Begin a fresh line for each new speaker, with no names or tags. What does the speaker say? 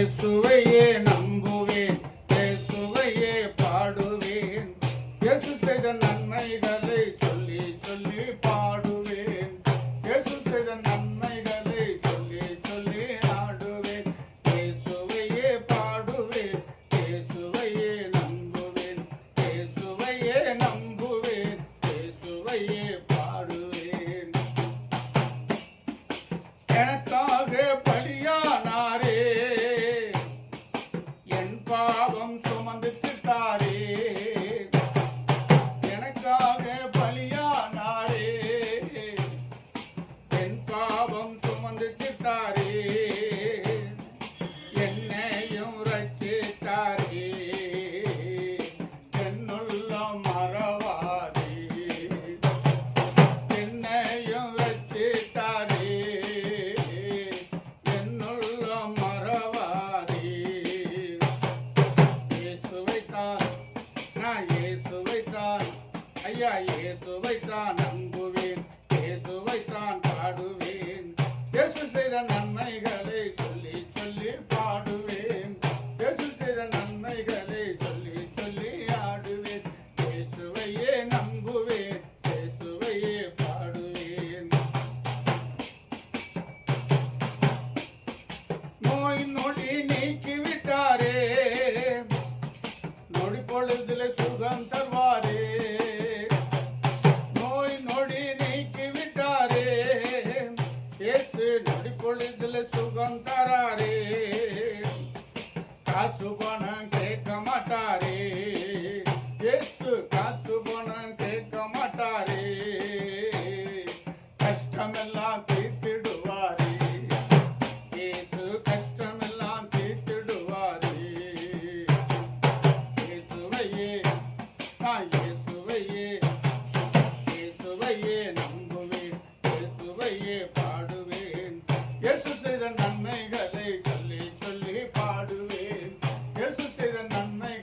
conheço இயேசுவைத்தான் நம்புவேன். இயேசுவைத்தான் பாடுவேன். இயேசு செய்த நன்மைகளை சொல்லி சொல்லி பாடுவேன். இயேசு செய்த நன்மைகளை சொல்லி சொல்லி ஆடுவேன். இயேசுவையே நம்புவேன். இயேசுவையே பாடுவேன். நோய் நொடி நீக்கிவிட்டாரே. நொடி பொழுதுல சுகம் சுகம் தராரே நன்மை